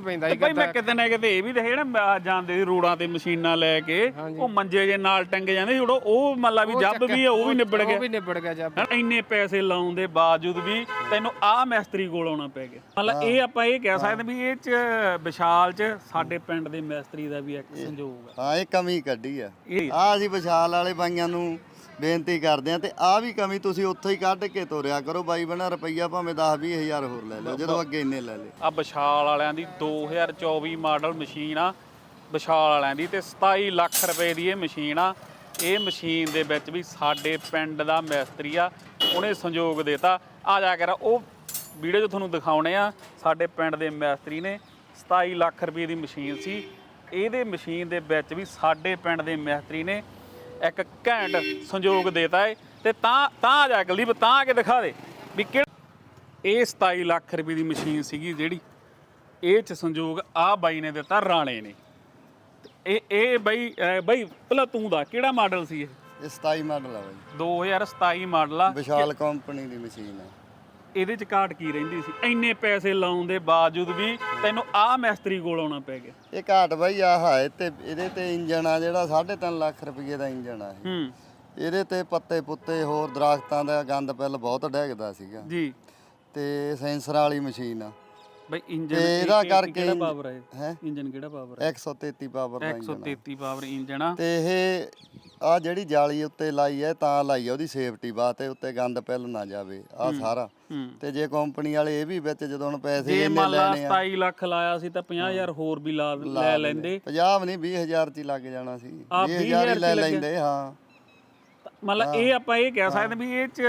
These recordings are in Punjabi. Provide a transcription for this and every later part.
ਪੈਂਦਾ ਤੇ ਬਈ ਮੈਂ ਕਿਤੇ ਨਾ ਕਿਤੇ ਇਹ ਵੀ ਦੇਖੇ ਨਾ ਆਹ ਜਾਂਦੇ ਸੀ ਰੋਡਾਂ ਤੇ ਮਸ਼ੀਨਾਂ ਲੈ ਕੇ ਉਹ ਮੰਜੇ ਜੇ ਨਾਲ ਟੰਗੇ ਜਾਂਦੇ ਸੀ ਉਦੋਂ ਉਹ ਮੱਲਾ ਵੀ ਜੱਬ ਵੀ ਆ, ਉਹ ਵੀ ਨਿਬੜ ਗਿਆ। ਉਹ ਵੀ ਨਿਬੜ ਗਿਆ ਜੱਬ। ਹਨਾ, ਇੰਨੇ ਪੈਸੇ ਲਾਉਣ ਦੇ ਬਾਵਜੂਦ ਵੀ ਤੈਨੂੰ ਆਹ ਮਿਸਤਰੀ ਕੋਲ ਆਉਣਾ ਪੈ ਗਿਆ। ਮਤਲਬ ਇਹ ਆਪਾਂ ਇਹ ਕਹਿ ਸਕਦੇ ਵੀ ਇਹ ਚ ਵਿਸ਼ਾਲ ਚ ਸਾਡੇ ਪਿੰਡ ਦੇ ਮਿਸਤਰੀ ਦਾ ਵੀ ਇੱਕ ਸੰਯੋਗ ਆ। ਹਾਂ ਇਹ ਕਮੀ ਕੱਢੀ ਆ। ਇਹ ਆ। ਅਸੀਂ ਵਿਸ਼ਾਲ ਵਾਲੇ ਬਾਈਆਂ ਨੂੰ ਬੇਨਤੀ ਕਰਦੇ ਆ ਤੇ ਆ ਵੀ ਕਮੀ ਤੁਸੀਂ ਉੱਥੇ ਹੀ ਕੱਢ ਕੇ ਤੋਰਿਆ ਕਰੋ। ਬਾਈ ਬਣਾ ਰੁਪਈਆ ਭਾਵੇਂ 10 20 ਹਜ਼ਾਰ ਹੋਰ ਲੈ ਲਓ, ਜਦੋਂ ਅੱਗੇ ਇੰਨੇ ਲੈ ਲਏ ਆ ਵਿਸ਼ਾਲ ਵਾਲਿਆਂ ਦੀ 2024 ਮਾਡਲ ਮਸ਼ੀਨ ਆ, ਵਿਸ਼ਾਲ ਵਾਲਿਆਂ ਦੀ ਤੇ 27 ਲੱਖ ਰੁਪਏ ਦੀ ਇਹ ਮਸ਼ੀਨ ਆ। ਇਹ ਮਸ਼ੀਨ ਦੇ ਵਿੱਚ ਵੀ ਸਾਡੇ ਪਿੰਡ ਦਾ ਮਿਸਤਰੀ ਆ, ਉਹਨੇ ਸੰਯੋਗ ਦਿੱਤਾ। ਆ ਜਾ ਕੇ ਉਹ ਵੀਡੀਓ 'ਚ ਤੁਹਾਨੂੰ ਦਿਖਾਉਣੇ ਆ, ਸਾਡੇ ਪਿੰਡ ਦੇ ਮਿਸਤਰੀ ਨੇ 27 ਲੱਖ ਰੁਪਏ ਦੀ ਮਸ਼ੀਨ ਸੀ। ਇਹਦੇ ਮਸ਼ੀਨ ਦੇ ਵਿੱਚ ਵੀ ਸਾਡੇ ਪਿੰਡ ਦੇ ਮਿਸਤਰੀ ਨੇ ਇੱਕ ਘੈਂਟ ਸੰਯੋਗ ਦਿੱਤਾ ਏ ਤੇ ਤਾਂ ਤਾਂ ਜਾ ਕੇ ਤਾਂ ਆ ਕੇ ਦਿਖਾ ਦੇ ਵੀ ਕਿ ਇਹ 27 ਲੱਖ ਰੁਪਏ ਦੀ ਮਸ਼ੀਨ ਸੀਗੀ ਜਿਹੜੀ ਇਹ ਚ ਸੰਯੋਗ ਆ ਬਾਈ ਨੇ ਦਿੱਤਾ ਰਾਣੇ ਨੇ। ਇਹ ਇਹ ਬਾਈ ਬਾਈ ਪਹਿਲਾਂ ਤੂੰ ਦਾ ਕਿਹੜਾ ਮਾਡਲ ਸੀ ਇਹ? ਇਹ 27 ਮਾਡਲ ਆ ਬਾਈ। 2027 ਮਾਡਲ ਆ। ਵਿਸ਼ਾਲ ਕੰਪਨੀ ਦੀ ਮਸ਼ੀਨ ਆ। ਇਹਦੇ ਚ ਘਾਟ ਕੀ ਰਹਿੰਦੀ ਸੀ? ਇੰਨੇ ਪੈਸੇ ਲਾਉਣ ਦੇ ਬਾਵਜੂਦ ਵੀ ਤੈਨੂੰ ਆ ਮਿਸਤਰੀ ਕੋਲ ਆਉਣਾ ਪੈ ਗਿਆ। ਇਹ ਘਾਟ ਬਾਈ ਆਹ ਹੈ ਤੇ ਇਹਦੇ ਤੇ ਇੰਜਨ ਆ ਜਿਹੜਾ 3.5 ਲੱਖ ਰੁਪਏ ਦਾ ਇੰਜਨ ਆ ਇਹ। ਹੂੰ। ਇਹਦੇ ਤੇ ਪੱਤੇ ਪੁੱਤੇ ਹੋਰ ਦਰਖਤਾਂ ਦਾ ਗੰਦ ਪਿੱਲ ਬਹੁਤ ਡੈਗਦਾ ਸੀਗਾ। ਜੀ। ਤੇ ਸੈਂਸਰ ਵਾਲੀ ਮਸ਼ੀਨ ਆ। ਬਾਈ ਇੰਜਨ ਤੇ ਇਹਦਾ ਕਰਕੇ ਕਿਹੜਾ ਪਾਵਰ ਹੈ ਹੈ? ਇੰਜਨ ਕਿਹੜਾ ਪਾਵਰ ਹੈ 133 ਪਾਵਰ ਦਾ ਇੰਜਨ ਆ। 133 ਪਾਵਰ ਇੰਜਨ ਆ। ਤੇ ਇਹ ਆ ਜਿਹੜੀ ਜਾਲੀ ਉੱਤੇ ਲਾਈ ਹੈ ਤਾਂ ਲਾਈ ਹੈ ਉਹਦੀ ਸੇਫਟੀ ਵਾਸਤੇ ਉੱਤੇ ਗੰਦ ਪਿੱਲ ਨਾ ਜਾਵੇ ਆ ਸਾਰਾ। ਤੇ ਜੇ ਕੰਪਨੀ ਵਾਲੇ ਇਹ ਵੀ ਵਿੱਚ ਜਦੋਂ ਹੁਣ ਪੈਸੇ ਲਾ ਲੈਣੇ ਆ। 27 ਲੱਖ ਲਾਇਆ ਸੀ ਤਾਂ 50000 ਹੋਰ ਵੀ ਲਾ ਲੈ ਲੈਂਦੇ। 50 ਨਹੀਂ 20000 ਚ ਹੀ ਲੱਗ ਜਾਣਾ ਸੀ। ਆ 20000 ਹੀ ਚ ਲੈ। ਲੈਂਦੇ ਹਾਂ। ਮਤਲਬ ਇਹ ਆਪਾਂ ਇਹ ਕਹਿ ਸਕਦੇ ਵੀ ਇਹ ਚ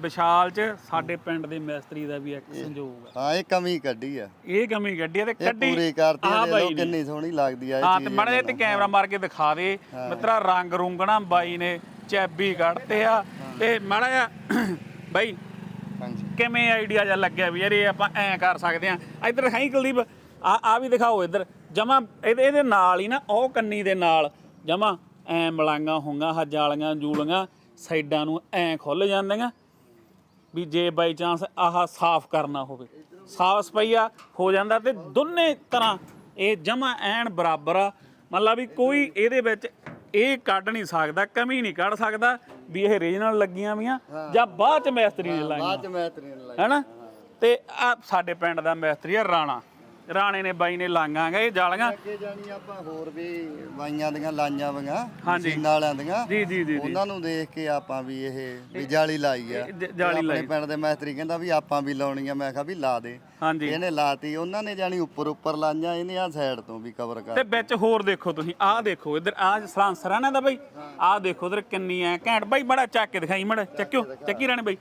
ਵਿਸ਼ਾਲ ਚ ਸਾਡੇ ਪਿੰਡ ਦੇ ਮਿਸਤਰੀ ਦਾ ਵੀ ਇੱਕ ਸੰਯੋਗ ਆ ਹਾਂ ਇਹ ਕਮੀ ਕੱਢੀ ਆ। ਇਹ ਕਮੀ ਕੱਢੀ ਆ ਤੇ ਕੱਢੀ ਪੂਰੀ ਕਰਤੀ ਆ ਦੇ ਬਾਈ ਲੋ ਨੇ। ਕਿੰਨੀ ਸੋਹਣੀ ਲੱਗਦੀ ਆ ਇਹ ਹਾਂ ਤੇ ਮੜੇ ਤੇ ਕੈਮਰਾ ਮਾਰ ਕੇ ਦਿਖਾ ਦੇ। ਮਿੱਤਰਾ ਰੰਗ ਰੁੰਗਣਾ ਬਾਈ ਨੇ ਚੈਬੀ ਕੱਢਤੇ ਆ। ਤੇ ਮਾੜਾ ਜਿਹਾ ਬਾਈ ਹਾਂਜੀ। ਕਿਵੇਂ ਆਈਡੀਆ ਜਿਹਾ ਲੱਗਿਆ ਵੀ ਯਾਰ ਇਹ ਆਪਾਂ ਐਂ ਕਰ ਸਕਦੇ ਆ। ਇੱਧਰ ਹੈ ਕੁਲਦੀਪ ਆ ਆ ਵੀ ਦਿਖਾਓ ਇੱਧਰ। ਜਮਾ ਇਹਦੇ ਨਾਲ ਹੀ ਨਾ ਉਹ ਕੰਨੀ ਦੇ ਨਾਲ ਜਮਾ ਐ ਮਲਾਂਗਾ ਹੋਂਗਾ ਹ ਜਾਲੀਆਂ ਜੂਲੀਆਂ ਸਾਈਡਾਂ ਨੂੰ ਐ ਖੁੱਲ ਜਾਂਦੀਆਂ ਵੀ ਜੇ ਬਾਈ ਚਾਂਸ ਆਹ ਸਾਫ਼ ਕਰਨਾ ਹੋਵੇ। ਸਾਫ਼ ਸਪਈਆ ਹੋ ਜਾਂਦਾ ਤੇ ਦੋਨੇ ਤਰ੍ਹਾਂ ਇਹ ਜਮਾ ਐਨ ਬਰਾਬਰ ਆ। ਮਤਲਬ ਵੀ ਕੋਈ ਇਹਦੇ ਵਿੱਚ ਇਹ ਕੱਢ ਨਹੀਂ ਸਕਦਾ ਕਮੀ ਨਹੀਂ ਕੱਢ ਸਕਦਾ ਵੀ ਇਹ ਰੀਜਨਲ ਲੱਗੀਆਂ ਵੀਆਂ ਜਾਂ ਬਾਅਦ ਚ ਮਿਸਤਰੀ ਨੇ ਲਾਈਆਂ। ਬਾਅਦ ਚ ਮੈਂ ਤੇਰੇ ਨਾਲ ਹੈਨਾ? ਤੇ ਆ ਸਾਡੇ ਪਿੰਡ ਦਾ ਮਿਸਤਰੀ ਆ ਰਾਣਾ। ਰਾਣੇ ਨੇ ਬਾਈ ਨੇ ਲਾਂਗਾਂਗਾ ਇਹ ਜਾਲੀਆਂ। ਅੱਗੇ ਜਾਣੀ ਆਪਾਂ ਹੋਰ ਵੀ ਬਾਈਆਂ ਦੀਆਂ ਲਾਈਆਂ ਵੀਆਂ। ਮਸ਼ੀਨਾਂ ਵਾਲਿਆਂ ਦੀਆਂ। ਜੀ ਜੀ ਜੀ ਉਹਨਾਂ ਨੂੰ ਦੇਖ ਕੇ ਆਪਾਂ ਵੀ ਇਹ ਵੀ ਜਾਲੀ ਲਾਈ ਆ। ਜਾਲੀ ਆਪਣੇ ਲਾਈ। ਪਿੰਡ ਦੇ ਮੈਸਤਰੀ ਕਹਿੰਦਾ ਵੀ ਆਪਾਂ ਵੀ ਲਾਉਣੀ ਆ ਮੈਂ ਕਿਹਾ ਵੀ ਲਾ ਦੇ। ਹਾਂਜੀ। ਇਹਨੇ ਲਾਤੀ ਉਹਨਾਂ ਨੇ ਜਾਣੀ ਉੱਪਰ ਉੱਪਰ ਲਾਈਆਂ ਇਹਨੇ ਆ ਸਾਈਡ ਤੋਂ ਵੀ ਕਵਰ ਤੇ ਕਰ ਵਿੱਚ ਹੋਰ ਦੇਖੋ ਤੁਸੀਂ ਆਹ ਦੇਖੋ ਇੱਧਰ ਆਹ ਸਲਾਂਸਰ ਆ ਨਾ ਦਾ ਬਾਈ। ਆਹ ਦੇਖੋ ਇੱਧਰ ਕਿੰਨੀ ਐ ਘੈਂਟ। ਬਾਈ ਬੜਾ ਚੱਕ ਕੇ ਦਿਖਾਈ ਮੜਾ ਚੱਕਿਓ ਚੱਕੀ ਰਾਣੇ ਬਾਈ।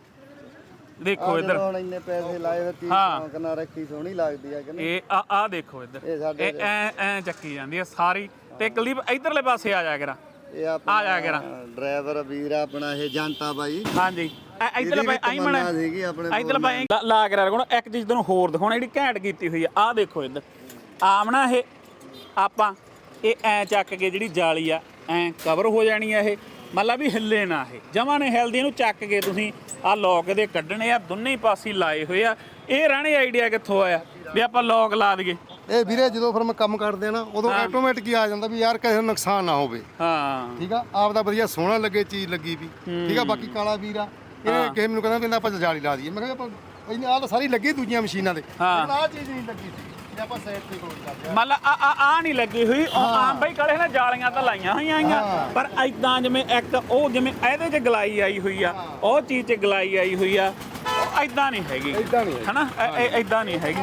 ਦੇਖੋ ਇੱਧਰ। ਹੁਣ ਇੰਨੇ ਪੈਸੇ ਲਾਏ ਤੀ ਹਾਂ। ਸ਼ੌਂਕ ਨਾਲ ਰੱਖੀ ਸੋਹਣੀ ਲੱਗਦੀ ਆ ਕਿ ਨਹੀਂ? ਇਹ ਆ ਆਹ ਦੇਖੋ ਇੱਧਰ। ਇਹ ਸਾਡੇ ਇਹ ਐ ਐ ਚੱਕੀ ਜਾਂਦੀ ਹੈ ਸਾਰੀ। ਤੇ ਕੁਲਦੀਪ ਇਧਰਲੇ ਪਾਸੇ ਆ ਜਾ ਕਰਾ। ਇਹ ਆ ਜਾ ਕਰਾਂ। ਡਰਾਈਵਰ ਵੀਰ ਆਪਣਾ ਇਹ ਜੰਟਾ ਬਾਈ। ਹਾਂਜੀ। ਇਧਰ ਇਹਦੀ ਬਾਈ ਵੀ ਆਈ ਮਣਾ ਤਮੰਨਾ ਸੀਗੀ ਆਪਣੇ ਇਧਰ ਬਾਈ ਲਾ- ਲਾ ਕੇ ਰੱਖੋ ਇੱਕ ਚੀਜ਼ ਤੁਹਾਨੂੰ ਹੋਰ ਦਿਖਾਉਣਾ ਜਿਹੜੀ ਘੈਂਟ ਕੀਤੀ ਹੋਈ ਆ। ਆਹ ਦੇਖੋ ਇੱਧਰ। ਆਮਣਾ ਇਹ ਆਪਾਂ ਇਹ ਐ ਚੱਕ ਕੇ ਜਿਹੜੀ ਜਾਲੀ ਆ ਐ ਕਵਰ ਹੋ ਜਾਣੀ ਆ ਇਹ। ਮਤਲਬ ਵੀ ਹਿੱਲੇ ਨਾ ਇਹ। ਜਮਾਂ ਨੇ ਹਿਲਦੀ ਇਹਨੂੰ ਚੱਕ ਕੇ ਤੁਸੀਂ ਆ ਲੋਕ ਦੇ ਕੱਢਣੇ ਆ ਦੋਨੇ ਪਾਸੇ ਲਾਏ ਹੋਏ ਆ। ਇਹ ਰਾਣੇ ਆਈਡੀਆ ਕਿੱਥੋਂ ਆਇਆ? ਵੀ ਆਪਾਂ ਲੋਕ ਲਾ ਦਈਏ। ਇਹ ਵੀਰੇ ਜਦੋਂ ਫਿਰ ਮੈਂ ਕੰਮ ਕਰਦੇ ਆ ਨਾ ਉਦੋਂ ਆਟੋਮੈਟਿਕ ਹੀ ਆ ਜਾਂਦਾ ਵੀ ਯਾਰ ਕਿਸੇ ਨੂੰ ਨੁਕਸਾਨ ਨਾ ਹੋਵੇ। ਹਾਂ। ਠੀਕ ਆ? ਆਪਦਾ ਵਧੀਆ ਸੋਹਣਾ ਲੱਗੇ ਚੀਜ਼ ਲੱਗੀ ਵੀ। ਠੀਕ ਆ? ਬਾਕੀ ਕਾਲਾ ਵੀਰ ਆ ਇਹ ਕਿਸੇ ਮੈਨੂੰ ਕਹਿੰਦਾ ਕਹਿੰਦਾ ਆਪਾਂ ਜਾਲੀ ਲਾ ਦਈਏ। ਮੈਂ ਕਿਹਾ ਆਪਾਂ ਇਹਨੇ ਆਹ ਤਾਂ ਸਾਰੀ ਲੱਗੀ ਦੂਜੀਆਂ ਮਸ਼ੀਨਾਂ ਦੇ। ਹਾਂ। ਆਹ ਚੀਜ਼ ਨਹੀਂ ਲੱਗੀ ਸੀ। ਜੇ ਆਪਾਂ ਸਾਈਡ ਤੇ ਕਰਦੇ ਆ ਆ ਆ ਨਹੀਂ ਲੱਗੀ ਹੋਈ। ਉਹ ਆਮ ਬਈ ਕਲੇ ਨਾ ਜਾਲੀਆਂ ਤਾਂ ਲਾਈਆਂ ਹੋਈਆਂ ਆਈਆਂ। ਪਰ ਐਦਾਂ ਜਿਵੇਂ ਇੱਕ ਉਹ ਜਿਵੇਂ ਇਹਦੇ 'ਚ ਗਲਾਈ ਆਈ ਹੋਈ ਆ ਉਹ ਚੀਜ਼ 'ਚ ਗਲਾਈ ਆਈ ਹੋਈ ਆ। ਐਦਾਂ ਨਹੀਂ ਹੈਗੀ। ਇਦਾਂ ਨਹੀਂ ਹਨਾ? ਐਦਾਂ ਨਹੀਂ ਹੈਗੀ।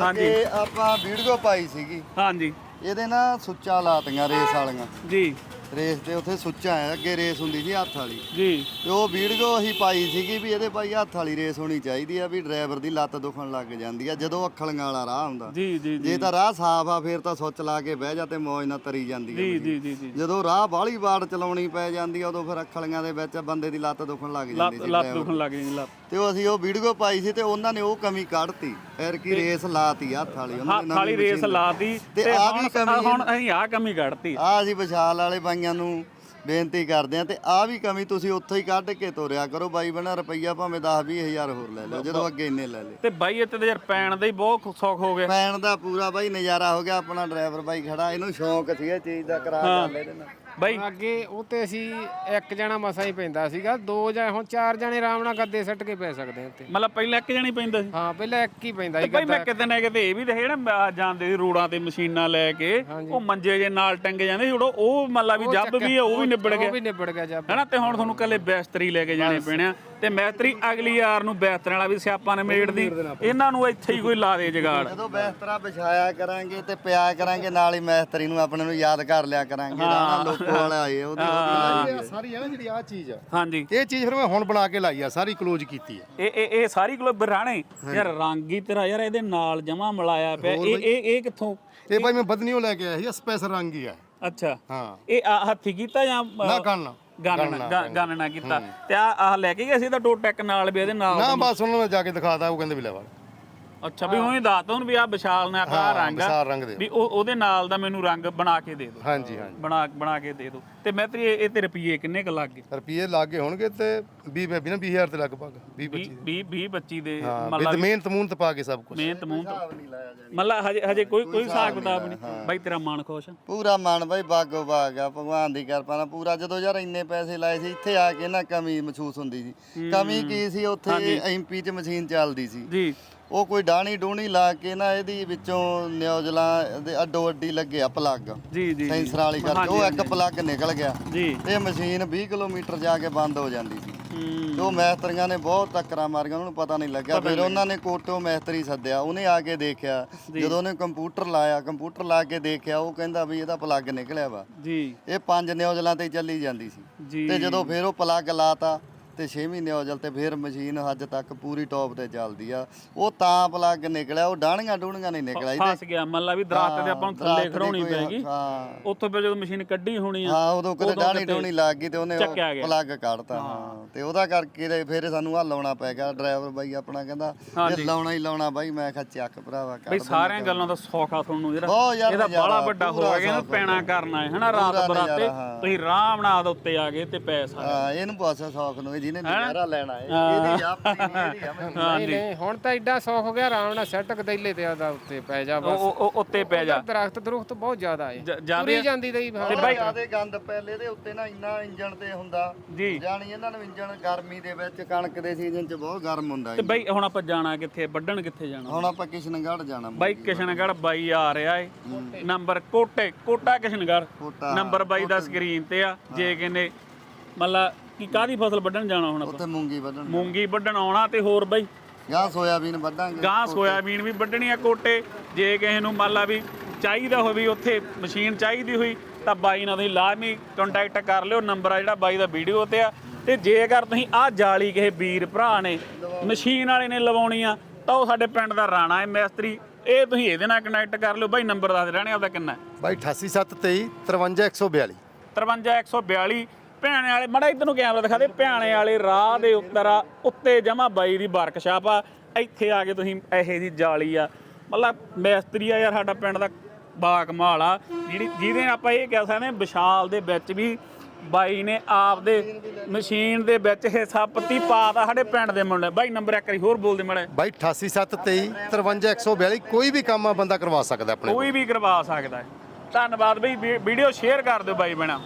ਹਾਂਜੀ। ਆਪਾਂ ਵੀਡੀਓ ਪਾਈ ਸੀਗੀ। ਹਾਂਜੀ। ਇਹਦੇ ਨਾਲ ਸੁੱਚਾ ਲਾਤੀਆਂ ਰੇਸ ਵਾਲੀਆਂ। ਜੀ। ਰੇਸ ਤੇ ਉੱਥੇ ਸੁੱਚਾ ਹੈ ਅੱਗੇ ਰੇਸ ਹੁੰਦੀ ਸੀ ਹੱਥ ਵਾਲੀ। ਜੀ। ਤੇ ਉਹ ਵੀਡੀਓ ਅਸੀਂ ਪਾਈ ਸੀਗੀ ਵੀ ਇਹਦੇ ਭਾਈ ਹੱਥ ਵਾਲੀ ਰੇਸ ਹੋਣੀ ਚਾਹੀਦੀ ਆ ਵੀ ਡਰਾਈਵਰ ਦੀ ਲੱਤ ਦੁਖਣ ਲੱਗ ਜਾਂਦੀ ਆ ਜਦੋਂ ਅੱਖਲੀਆਂ ਵਾਲਾ ਰਾਹ ਹੁੰਦਾ। ਜੀ ਜੀ ਜੀ। ਤਾਂ ਰਾਹ ਸਾਫ਼ ਆ ਫੇਰ ਤਾਂ ਸੁੱਚ ਲਾ ਕੇ ਬਹਿ ਜਾ ਤੇ ਮੌਜ ਨਾਲ ਤਰੀ ਜਾਂਦੀ ਆ ਜੀ। ਜੀ ਜੀ ਜਦੋਂ ਰਾਹ ਬਾਹਲੀ ਵਾਰ ਚਲਾਉਣੀ ਪੈ ਜਾਂਦੀ ਆ ਉਦੋਂ ਫਿਰ ਅੱਖਲੀਆਂ ਦੇ ਵਿੱਚ ਬੰਦੇ ਦੀ ਲੱਤ ਦੁਖਣ ਲੱਗ ਜਾਂਦੀ ਸੀ ਲੱਤ ਦੁਖਣ ਲੱਗ ਗਈ ਲੱਤ। ਤੇ ਉਹ ਅਸੀਂ ਉਹ ਵੀਡੀਓ ਪਾਈ ਸੀ ਤੇ ਉਹਨਾਂ ਨੇ ਉਹ ਕਮੀ ਕੱਢਤੀ ਫਿਰ ਕੀ ਰੇਸ ਲਾਤੀ ਹੱਥ ਵਾਲੀ ਉਹਨਾਂ ਨੇ ਖਾਲੀ ਨਵੀਂ ਰੇਸ ਲਾਤੀ ਤੇ ਹੁਣ ਵੀ ਕਮੀ ਹੁਣ ਅਸੀਂ ਆ ਕਮੀ ਕੱਢਤੀ। ਆ ਅਸੀਂ ਵਿਸ਼ਾਲ ਵਾਲੇ ਬਾਈਆਂ ਨੂੰ ਬੇਨਤੀ ਕਰਦੇ ਆ ਤੇ ਆ ਵੀ ਕਮੀ ਤੁਸੀਂ ਉੱਥੋਂ ਹੀ ਕੱਢ ਕੇ ਤੋਰਿਆ ਕਰੋ। ਬਾਈ ਬਣਾ ਰੁਪਈਆ ਭਾਵੇਂ 10 20000 ਹੋਰ ਲੈ ਲਓ ਜਦੋਂ ਅੱਗੇ ਇੰਨੇ ਲੈ ਲਏ ਤੇ ਬਾਈ ਇੱਥੇ ਤੇ ਯਾਰ ਪੈਣ ਦਾ ਹੀ ਬਹੁਤ ਸੌਖ ਹੋ ਗਿਆ। ਪੈਣ ਦਾ ਪੂਰਾ ਬਾਈ ਨਜ਼ਾਰਾ ਹੋ ਗਿਆ ਆਪਣਾ ਡਰਾਈਵਰ ਬਾਈ ਖੜਾ ਇਹਨੂੰ ਸ਼ੌਂਕ ਸੀ ਇਹ ਚੀਜ਼ ਦਾ ਕਰਾ ਚੱਲ ਇਹਦੇ ਨਾਲ। ਬਾਈ। ਅੱਗੇ ਉਹ ਤੇ ਅਸੀਂ ਇੱਕ ਜਣਾ ਮਸਾ ਹੀ ਪੈਂਦਾ ਸੀਗਾ ਦੋ ਜਾਂ ਹੁਣ ਚਾਰ ਜਣੇ ਆਰਾਮ ਨਾਲ ਗੱਦੇ ਸੱਟ ਕੇ ਪੈ ਸਕਦੇ ਉੱਤੇ ਮਤਲਬ ਪਹਿਲਾਂ ਇੱਕ ਜਣੀ ਪੈਂਦਾ ਸੀ? ਹਾਂ ਪਹਿਲਾਂ ਇੱਕ ਹੀ ਪੈਂਦਾ ਤੇ ਸੀ ਬਾਈ ਮੈਂ ਕਿਤੇ ਨਾ ਕਿਤੇ ਇਹ ਵੀ ਦੇਖੇ ਨਾ ਆ ਜਾਂਦੇ ਸੀ ਰੋਡਾਂ ਤੇ ਮਸ਼ੀਨਾਂ ਲੈ ਕੇ ਉਹ ਮੰਜੇ ਜੇ ਨਾਲ ਟੰਗੇ ਜਾਂਦੇ ਸੀ ਉਦੋਂ ਉਹ ਮਤਲਬ ਵੀ ਜੱਬ ਵੀ ਆ, ਉਹ ਵੀ ਨਿਬੜ ਉਹ ਗਿਆ। ਵੀ ਨਿਬੜ ਗਿਆ ਜੱਬ। ਹਨਾ ਤੇ ਹੁਣ ਤੁਹਾਨੂੰ ਕੱਲੇ ਬਿਸਤਰੀ ਲੈ ਕੇ ਜਾਣੇ ਪੈਣੇ ਆ। ਤੇ ਮੈਸਤਰੀ ਅਗਲੀ ਯਾਰ ਨੂੰ ਬਿਸਤਰੇ ਵਾਲਾ ਵੀ ਸਿਆਪਾ ਨੇ ਮੇੜਦੀ ਇਹਨਾਂ ਨੂੰ ਇੱਥੇ ਹੀ ਕੋਈ ਲਾ ਦੇ ਜਗਾੜ। ਜਦੋਂ ਬਿਸਤਰਾ ਵਿਛਾਇਆ ਕਰਾਂਗੇ ਤੇ ਪਿਆ ਕਰਾਂਗੇ ਨਾਲ ਹੀ ਮੈਸਤਰੀ ਨੂੰ ਆਪਣੇ ਨੂੰ ਯਾਦ ਕਰ ਲਿਆ ਕਰਾਂਗੇ। ਨਾ ਲੋਕੋ ਵਾਲਾ ਆਏ ਉਹਦੀ ਸਾਰੀ ਹੈ ਨਾ ਜਿਹੜੀ ਆ ਚੀਜ਼ ਆ। ਹਾਂਜੀ। ਇਹ ਚੀਜ਼ ਫਿਰ ਮੈਂ ਹੁਣ ਬਣਾ ਕੇ ਲਾਈ ਆ ਸਾਰੀ ਕਲੋਜ਼ ਕੀਤੀ ਆ। ਇਹ ਇਹ ਇਹ ਸਾਰੀ ਕੋਲ ਬਰਾਣੇ। ਯਾਰ ਰੰਗ ਹੀ ਤੇਰਾ ਯਾਰ ਇਹਦੇ ਨਾਲ ਜਮਾ ਮਿਲਾਇਆ ਪਿਆ। ਇਹ ਇਹ ਇਹ ਕਿੱਥੋਂ? ਇਹ ਭਾਈ ਮੈਂ ਬਦਨੀਓ ਲੈ ਕੇ ਆਇਆ ਸੀ ਸਪੈਸ਼ਲ ਰੰਗ ਹੀ ਆ। ਅੱਛਾ। ਹਾਂ। ਇਹ ਆ ਹੱਥੀ ਕੀਤਾ ਜਾਂ ਨਾ ਕਰਨਾ। ਗਾਨਣਾ ਗਾਨਣਾ ਕੀਤਾ। ਤੇ ਆ ਆਹ ਲੈ ਕੇ ਗਏ ਸੀ ਤਾਂ ਟੋਟੈਕ ਨਾਲ ਵੀ ਇਹਦੇ ਨਾਲ ਨਾ ਬਸ ਉਹਨਾਂ ਨੂੰ ਜਾ ਕੇ ਦਿਖਾਤਾ ਉਹ ਕਹਿੰਦੇ ਵੀ ਲੈ ਵਾ। ਅੱਛਾ ਵੀ ਉਹੀ ਦੱਸਤਾ ਉਹਨੂੰ ਵੀ ਆ ਵਿਸ਼ਾਲ ਨੇ ਆਹ ਰੰਗ ਆ। ਵਿਸ਼ਾਲ ਰੰਗ ਦੇ ਵੀ ਉਹ ਉਹਦੇ ਨਾਲ ਦਾ ਮੈਨੂੰ ਰੰਗ ਬਣਾ ਕੇ ਦੇ ਦਿਓ ਹਾਂਜੀ ਹਾਂਜੀ। ਬਣਾ ਬਣਾ ਕੇ ਦੇ ਦਿਓ ਤੇ ਮੈਂ ਤੇਰੀ ਇਹ ਤੇ ਰੁਪਏ ਕਿੰਨੇ ਕ ਲੱਗ ਗਏ? ਰੁਪਏ ਲੱਗੇ ਹੋਣਗੇ ਤੇ 20 ਬੇਬੀ ਨਾ 20000 ਤੇ ਲਗਭਗ 20 20 25 20 25 ਦੇ ਹਾਂ ਮਤਲਬ ਮਿਹਨਤ ਮੂਹਨਤ ਪਾ ਕੇ ਸਭ ਕੁਝ ਮਿਹਨਤ ਮੂੰਹ ਤੋਂ ਮਤਲਬ ਹਜੇ ਹਜੇ ਕੋਈ ਕੋਈ ਹਿਸਾਬ ਕਿਤਾਬ ਨਹੀਂ? ਬਾਈ ਤੇਰਾ ਮਨ ਖੁਸ਼ ਆ? ਪੂਰਾ ਮਨ ਬਾਈ ਬਾਗੋ ਬਾਗ ਆ ਭਗਵਾਨ ਦੀ ਕਿਰਪਾ ਨਾਲ। ਪੂਰਾ ਜਦੋਂ ਯਾਰ ਇੰਨੇ ਪੈਸੇ ਲਾਏ ਸੀ ਇੱਥੇ ਆ ਕੇ ਨਾ ਕਮੀ ਮਹਿਸੂਸ ਹੁੰਦੀ ਸੀ। ਕਮੀ ਕੀ ਸੀ? ਉੱਥੇ ਐਮਪੀ 'ਚ ਮਸ਼ੀਨ ਚੱਲਦੀ ਸੀ। ਜੀ। ਉਹ ਕੋਈ ਡਾਣੀ ਡੂਣੀ ਲਾ ਕੇ ਨਾ ਇਹਦੀ ਵਿੱਚੋਂ ਨਿਊਜ਼ਲਾਂ ਦੇ ਅੱਡੋ ਅੱਡੀ ਲੱਗਿਆ ਪਲੱਗ। ਜੀ ਜੀ ਸੈਂਸਰ ਵਾਲੀ ਕਰਕੇ। ਉਹ ਇੱਕ ਪਲੱਗ ਨਿਕਲ ਗਿਆ। ਜੀ। ਤੇ ਮਸ਼ੀਨ 20 ਕਿਲੋਮੀਟਰ ਜਾ ਕੇ ਬੰਦ ਹੋ ਜਾਂਦੀ ਸੀ। ਉਹ ਮੈਸਤਰੀਆਂ ਨੇ ਬਹੁਤ ਟੱਕਰਾਂ ਮਾਰੀਆਂ ਉਹਨਾਂ ਨੂੰ ਪਤਾ ਨਹੀਂ ਲੱਗਿਆ। ਫਿਰ ਉਹਨਾਂ ਨੇ ਕੋਟੋ ਮੈਸਤਰੀ ਸੱਦਿਆ। ਉਹਨੇ ਆ ਕੇ ਦੇਖਿਆ। ਜਦੋਂ ਉਹਨੇ ਕੰਪਿਊਟਰ ਲਾਇਆ ਕੰਪਿਊਟਰ ਲਾ ਕੇ ਦੇਖਿਆ ਉਹ ਕਹਿੰਦਾ ਵੀ ਇਹਦਾ ਪਲੱਗ ਨਿਕਲਿਆ ਵਾ। ਜੀ। ਇਹ ਪੰਜ ਨਿਊਜ਼ਲਾਂ ਤੇ ਚੱਲੀ ਜਾਂਦੀ ਸੀ। ਤੇ ਜਦੋਂ ਫਿਰ ਉਹ ਪਲੱਗ ਲਾਤਾ ਤੇ 6ਵੀਂ ਨਿਊਜ਼ਲ ਤੇ ਫਿਰ ਮਸ਼ੀਨ ਅੱਜ ਤੱਕ ਪੂਰੀ ਟੌਪ ਤੇ ਚੱਲਦੀ ਆ। ਉਹ ਤਾਂ ਪਲੱਗ ਨਿਕਲਿਆ ਉਹ ਡਾਣੀਆਂ ਡੂਣੀਆਂ ਨਹੀਂ ਨਿਕਲਿਆ ਫਸ ਗਿਆ ਮੰਨ ਲਾ ਵੀ ਦਰਖਤ ਤੇ ਆਪਾਂ ਨੂੰ ਥੱਲੇ ਖੜਾਉਣੀ ਪੈਗੀ ਹਾਂ। ਉੱਥੋਂ ਫਿਰ ਜਦੋਂ ਮਸ਼ੀਨ ਕੱਢੀ ਹੋਣੀ ਆ ਹਾਂ ਉਦੋਂ ਕਿਤੇ ਡਾਣੀ ਡੂਣੀ ਲੱਗ ਗਈ ਤੇ ਉਹਨੇ। ਪਲੱਗ ਕੱਢਤਾ ਹਾਂ। ਤੇ ਉਹਦਾ ਕਰਕੇ ਫਿਰ ਸਾਨੂੰ ਆ ਲਾਉਣਾ ਪੈ ਗਿਆ। ਡਰਾਈਵਰ ਬਾਈ ਆਪਣਾ ਕਹਿੰਦਾ ਜੇ ਲਾਉਣਾ ਹੀ ਲਾਉਣਾ ਬਾਈ ਮੈਂ ਕਿਹਾ ਚੱਕ ਭਰਾਵਾ ਕਰ ਬਈ ਸਾਰਿਆਂ ਗੱਲਾਂ ਦਾ ਸੌਖਾ ਤੁਹਾਨੂੰ ਜਿਹੜਾ ਇਹਦਾ ਬੜਾ ਵੱਡਾ ਹੋ ਗਿਆ ਨਾ ਸੌਖ ਪੈਣਾ ਕਰਨਾ ਹੈ ਹਨਾ ਰਾਤ ਬਰਾਤੇ ਹਾਂ। ਤੁਸੀਂ ਆਰਾਮ ਨਾਲ ਉੱਤੇ ਆ ਗਏ ਤੇ ਪੈਸਾ ਹਾਂ। ਇਹਨੂੰ ਪਾਸਾ ਸੌਖ ਨੂੰ ਇਹ ਜਿਹਨੇ ਨਜ਼ਾਰਾ ਲੈਣਾ ਹੈ। ਇਹਦੀ ਆਪਣੀ ਨਹੀਂ ਮਸ਼ੀਨ। ਨਹੀਂ ਨਹੀਂ ਹੁਣ ਤਾਂ ਐਡਾ ਸੌਖ ਹੋ ਗਿਆ ਆਰਾਮ ਨਾਲ ਸੈੱਟ ਕਦੇਲੇ ਤੇ ਆਦਾ ਉੱਤੇ ਪੈ ਜਾ ਬਸ। ਉੱਤੇ ਪੈ ਜਾ। ਦਰਖਤ ਦਰੁਖਤ ਬਹੁਤ ਜ਼ਿਆਦਾ ਏ ਤੁਰੀ ਜਾਂਦੀ ਰਹੀ ਤੇ ਬਾਈ ਜਿਆਦੇ ਗੰਦ ਪਹਿਲੇ ਦੇ ਉੱਤੇ ਨਾ ਇੰਨਾ ਇੰਜਣ ਤੇ ਹੁੰਦਾ। ਜੀ। ਜਾਣੀ ਇਹਨਾਂ ਨੂੰ ਇੰਜਣ ਗਰਮੀ ਦੇ ਵਿੱਚ ਕਣਕ ਦੇ ਸੀਜ਼ਨ 'ਚ ਬਹੁਤ ਗਰਮ ਹੁੰਦਾ ਤੇ ਹੈ ਬਈ ਹੁਣ ਆਪਾਂ ਜਾਣਾ ਕਿੱਥੇ ਵੱਢਣ ਕਿੱਥੇ ਜਾਣਾ? ਹੁਣ ਆਪਾਂ ਕਿਸ਼ਨਗੜ੍ਹ ਜਾਣਾ ਬਾਈ ਕਿਸ਼ਨਗੜ੍ਹ ਬਾਈ ਆ ਰਿਹਾ ਏ। ਨੰਬਰ ਕੋਟੇ ਕੋਟਾ ਕਿਸ਼ਨਗੜ੍ਹ। ਨੰਬਰ ਬਾਈ ਦਾ ਸਕਰੀਨ ਤੇ ਆ ਜੇ ਕਹਿੰਦੇ ਮਤਲਬ ਕੀ ਕਾਦੀ ਫਸਲ ਵੱਢਣ ਜਾਣਾ ਹੁਣ ਆਪਾਂ? ਉੱਥੇ ਮੂੰਗੀ ਵੱਢਣ ਮੂੰਗੀ ਵੱਢਣ ਆਉਣਾ ਤੇ ਹੋਰ ਬਾਈ। ਗਾਂ ਸੋਇਆਬੀਨ ਵੱਢਾਂਗੇ। ਗਾਂ ਸੋਇਆਬੀਨ ਵੀ ਵੱਢਣੀ ਆ ਕੋਟੇ। ਜੇ ਕਿਸੇ ਨੂੰ ਮੰਨ ਲਾ ਵੀ ਚਾਹੀਦਾ ਹੋਵੇ ਉੱਥੇ ਮਸ਼ੀਨ ਚਾਹੀਦੀ ਹੋਈ ਤਾਂ ਬਾਈ ਨਾਲ ਤੁਸੀਂ ਲਾਜ਼ਮੀ ਕੰਟੈਕਟ ਕਰ ਲਿਓ। ਨੰਬਰ ਆ ਜਿਹੜਾ ਬਾਈ ਦਾ ਵੀਡੀਓ ਤੇ ਆ। ਤੇ ਜੇਕਰ ਤੁਸੀਂ ਆਹ ਜਾਲੀ ਕਿਸੇ ਵੀਰ ਭਰਾ ਨੇ ਮਸ਼ੀਨ ਵਾਲੇ ਨੇ ਲਵਾਉਣੀ ਆ ਤਾਂ ਉਹ ਸਾਡੇ ਪਿੰਡ ਦਾ ਰਾਣਾ ਹੈ ਮਿਸਤਰੀ। ਇਹ ਤੁਸੀਂ ਇਹਦੇ ਨਾਲ ਕਨੈਕਟ ਕਰ ਲਿਓ। ਬਾਈ ਨੰਬਰ ਦੱਸ ਰਹਿਣੇ ਆਪਦਾ ਕਿੰਨਾ ਹੈ? ਬਾਈ 88723 53142 53142 ਭਿਆਣੇ ਵਾਲੇ ਮੜਾ ਇਧਰ ਨੂੰ ਕੈਮਰਾ ਦਿਖਾ ਦੇ ਭਿਆਣੇ ਵਾਲੇ ਰਾਹ ਦੇ ਉੱਤਰ ਆ ਉੱਤੇ ਜਮਾ ਬਾਈ ਦੀ ਵਰਕਸ਼ਾਪ ਆ ਇੱਥੇ ਆ ਕੇ ਤੁਸੀਂ ਇਹੇ ਦੀ ਜਾਲੀ ਆ। ਮਤਲਬ ਮਿਸਤਰੀ ਆ ਯਾਰ ਸਾਡਾ ਪਿੰਡ ਦਾ ਬਾ ਕਮਾਲ ਆ। ਜਿਹੜੀ ਜਿਹਦੇ ਆਪਾਂ ਇਹ ਕਹਿ ਸਕਦੇ ਵਿਸ਼ਾਲ ਦੇ ਵਿੱਚ ਵੀ ਬਾਈ ਨੇ ਆਪਦੇ ਮਸ਼ੀਨ ਦੇ ਵਿੱਚ ਹਿੱਸਾ ਪੱਤੀ ਪਾਤਾ ਸਾਡੇ ਪਿੰਡ ਦੇ ਮੁੰਡੇ। ਬਾਈ ਨੰਬਰ ਇੱਕ ਵਾਰੀ ਹੋਰ ਬੋਲ ਦੇ ਮੜਾ ਬਾਈ 88723 53142 ਕੋਈ ਵੀ ਕੰਮ ਆ ਬੰਦਾ ਕਰਵਾ ਸਕਦਾ ਆਪਣੇ। ਕੋਈ ਵੀ ਕਰਵਾ ਸਕਦਾ। ਧੰਨਵਾਦ ਬਈ ਵੀਡੀਓ ਸ਼ੇਅਰ ਕਰ ਦਿਓ ਬਾਈ ਬਣਾ